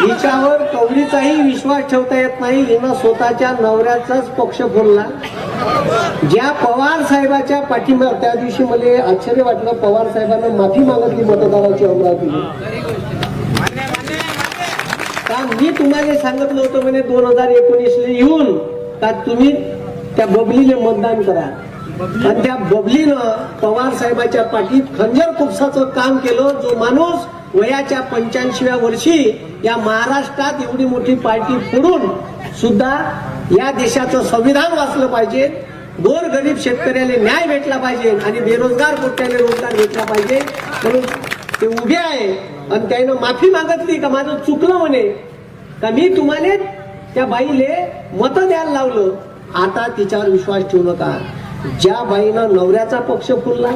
हिच्यावर कवडीचाही विश्वास ठेवता येत नाही. हिनं स्वतःच्या नवऱ्याचाच पक्ष बोलला ज्या पवार साहेबाच्या पाठीमाग त्या दिवशी मला आश्चर्य वाटलं. पवार साहेबांना माफी मागितली मतदाराची अमरावती. का मी तुम्हाला सांगितलं होतं म्हणे दोन हजार एकोणीसला येऊन का तुम्ही त्या बबलीले मतदान करा. आणि त्या बबलीनं पवार साहेबाच्या पाठीत खंजर कुपसाचं काम केलं जो माणूस वयाच्या पंच्याऐंशीव्या वर्षी या महाराष्ट्रात एवढी मोठी पार्टी फोडून सुद्धा या देशाचं संविधान वाचलं पाहिजे गोर गरीब शेतकऱ्याला न्याय भेटला पाहिजे आणि बेरोजगार कोट्याने रोजगार भेटला पाहिजे म्हणून ते उभे आहे आणि त्यानं माफी मागितली का माझं चुकलं म्हणे. का मी तुम्हाला त्या बाईले मत द्यायला लावलं. आता तिच्यावर विश्वास ठेवू नका. ज्या बाईनं नवऱ्याचा पक्ष फुलला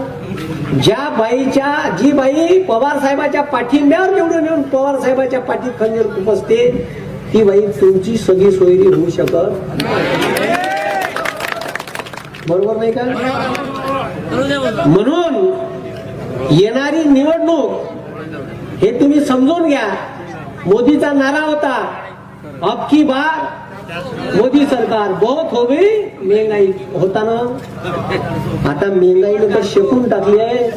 ज्या बाईच्या जी बाई पवार साहेबाच्या पाठिंब्यावर निवडून येऊन पवार साहेबाच्या पाठी खंजर खुपसते ती बाई तुमची सगळी सोयरी होऊ शकत बरोबर नाही का? म्हणून येणारी निवडणूक हे तुम्ही समजून घ्या. मोदीचा नारा होता. अब की बार मोदी सरकार बहुत हो गई। महंगाई होता ना। आता महंगाई लोक शेकून टाकली आहे.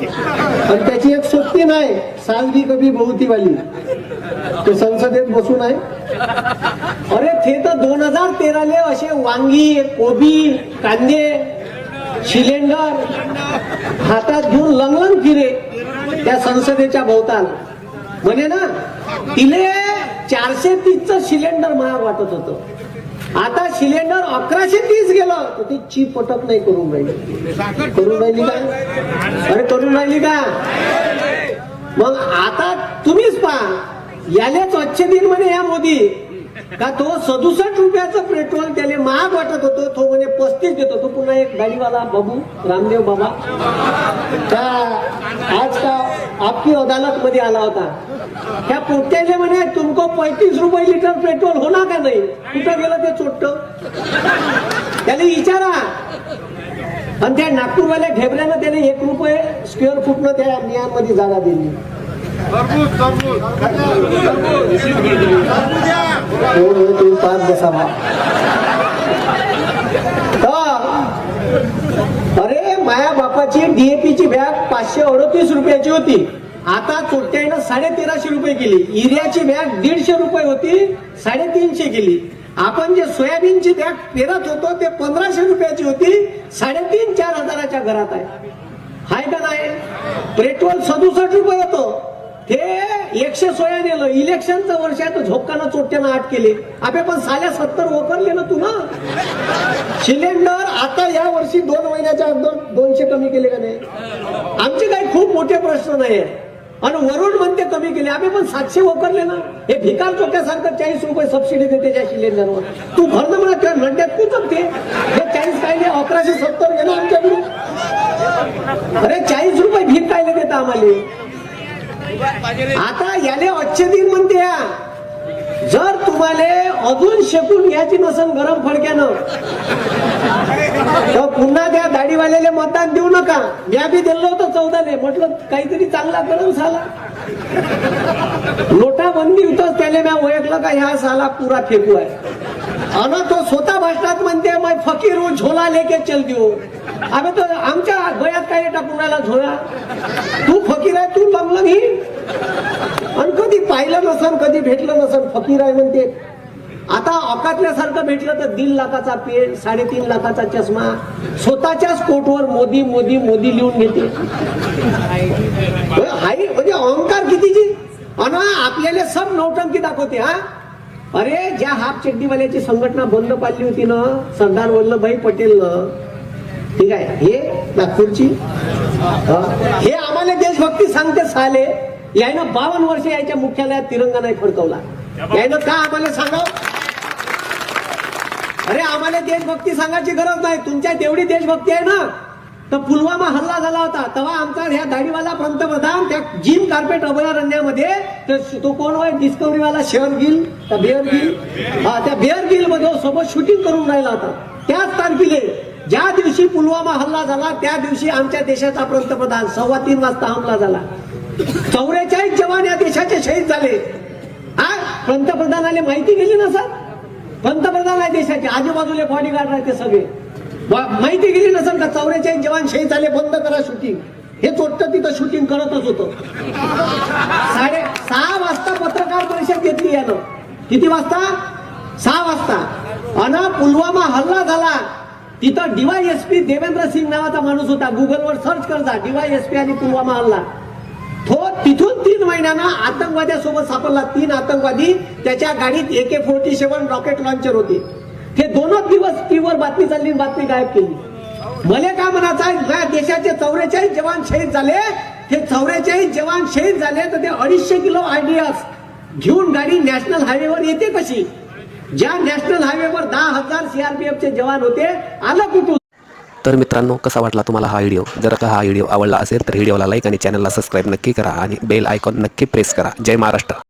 पण त्याची एक सोबती नाही सालगी कभी बहुती वाली तो संसदेत बसून आहे. अरे ते तर दोन हजार तेराले असे वांगी कोबी कांदे सिलेंडर हातात घेऊन लंगलंग फिरे त्या संसदेच्या भोवताल. म्हणे ना तिले चारशे तीसचं सिलेंडर महाग वाटत होतं. आता सिलेंडर अकराशे तीस गेलं. तर ती चीप पटक नाही करून राहिली करून राहिली का? अरे करून राहिली का? मग आता तुम्हीच पहा. यालेच अच्छे दिन म्हणे या मोदी. का तो सदुसष्ट रुपयाचं पेट्रोल त्याला महाग वाटत होतो तो म्हणे पस्तीस देतो तो पुन्हा एक गाडीवाला बाबू रामदेव बाबा त्या आज का आपकी अदालत मध्ये आला होता. त्या पोट्याले म्हणे तुमको पैतीस रुपये लिटर पेट्रोल होणार का नाही? कुठं गेलं ते चोट्ट? त्याला विचारा आणि त्या नागपूरवाल्या ढेबऱ्यानं त्याने एक रुपये स्क्वेअर फुटनं त्या नियांमध्ये जागा दिली. कोण होय तुम्ही पाच बसावा अरे माया बापाची डीएपीची बॅग पाचशे अडतीस रुपयाची होती. आता चोट्यानं साडे तेराशे रुपये केली. युरियाची बॅग दीडशे रुपये होती साडेतीनशे केली. आपण जे सोयाबीनची बॅग पेरत होतो ते पंधराशे रुपयाची होती साडेतीन चार हजाराच्या घरात आहे. हाय का नाही? पेट्रोल सदुसष्ट रुपये होतं. ते एकशे सोया नेलं इलेक्शनचं वर्ष आहे तर झोपकानं चोट्यानं आठ केले. आपे पण साल्या सत्तर वकरले ना तू ना सिलेंडर आता या वर्षी दोन महिन्याच्या अगोदर दोनशे कमी केले का नाही? आमचे काही खूप मोठे प्रश्न नाही आणि वरून म्हणते कमी केले. आम्ही पण सातशे वापरले ना? हे भिकार चोक्यासारखं चाळीस रुपये सबसिडी देते त्या सिलेंडरवर. तू भरणं मला त्या नड्यात तू जगते. हे चाळीस काय नाही अकराशे सत्तर येणार आमच्याकडून. अरे चाळीस रुपये भीक कायले देता आम्हाला? आता याले अच्छे दिन म्हणते या जर तुम्हाला अजून शेकून घ्यायची नसन गरम फडक्यानं तर पुन्हा त्या दाढीवाल्याला मतदान देऊ नका. म्या बी दिलं होतं चौदाले. म्हटलं काहीतरी चांगला गरम झाला. नोटाबंदी होतच त्याने म्या ओळखलं का ह्या साला पुरा फेकू आहे. अन तो स्वतः भाषणात म्हणते मैं फकीर हूं झोला लेके चल देऊ. अगं तर आमच्या गळ्यात काय टाकून राहिला झोला तू फकीर आहे तू लंगलंग ही आणि कधी पाहिलं नसन कधी भेटलं नसन फकीर आहे म्हणते. आता अकातल्यासारखं भेटलं तर दीड लाखाचा पेन साडेतीन लाखाचा चष्मा स्वतःच्याच कोटवर मोदी मोदी मोदी लिहून घेते. हाय म्हणजे अहंकार कितीची? अन आपल्याला सब नौटंकी दाखवते हा? अरे ज्या हाफ चड्डीवाल्याची संघटना बंद पाडली होती ना सरदार वल्लभभाई पटेल ठीक आहे? हे नागपूरची हे आम्हाला देशभक्ती सांगते साले. यायनं बावन्न वर्ष यायच्या मुख्यालयात तिरंगा नाही फडकवला. यायनं का आम्हाला सांगा? अरे आम्हाला देशभक्ती सांगायची गरज नाही. तुमच्या तेवढी देशभक्ती आहे ना? तर पुलवामा हल्ला झाला होता. तेव्हा आमचा ह्या दाढीवाला पंतप्रधान त्या जिम कार्पेट अभयारण्यामध्ये तर तो कोण होय? डिस्कवरीवाला शेअर गिल त्या बेअर गिल. हा त्या बेअर गिलमध्ये सोबत शूटिंग करून राहिला होता. त्याच तारखेले ज्या दिवशी पुलवामा हल्ला झाला त्या दिवशी आमच्या देशाचा पंतप्रधान सव्वा तीन वाजता हमला झाला. चौवेचाळीस जवान या देशाचे शहीद झाले. हा? पंतप्रधानाने माहिती गेली ना सर? पंतप्रधान आहे देशाचे. आजूबाजूला बॉडीगार्ड राहते सगळे. माहिती गेली नसेल का चौऱ्याचाळीस जवान शहीद झाले? बंद करा शूटिंग हे चोट्ट तिथं शूटिंग करतच होतं. साडे सहा वाजता पत्रकार परिषद घेतली यानं. किती वाजता? सहा वाजता. अन पुलवामा हल्ला झाला. तिथं डीवायएसपी देवेंद्र सिंग नावाचा माणूस होता. गुगलवर सर्च करता डीवायएसपी आणि पुलवामा हल्ला. तो तिथून तीन महिन्यानं आतंकवाद्यासोबत सापडला. तीन आतंकवादी त्याच्या गाडीत A K forty seven rocket launcher होते. हे दोनच दिवस टीव्हीवर बातमी चालली बातमी गायब केली. मला काय म्हणायचं आहे देशाचे चौवेचाळीस जवान शहीद झाले. हे चौवेचाळीस जवान शहीद झाले तर ते अडीचशे किलो आयडियास घेऊन गाडी नॅशनल हायवेवर येते कशी? ज्या नॅशनल हायवेवर दहा हजार सीआरपीएफचे जवान होते आलं कुठून? तर मित्रांनो कसा वाटला तुम्हाला हा व्हिडिओ? जर का हा व्हिडिओ आवडला असेल तर व्हिडिओला लाईक आणि चॅनलला सबस्क्राईब नक्की करा आणि बेल आयकॉन नक्की प्रेस करा. जय महाराष्ट्र.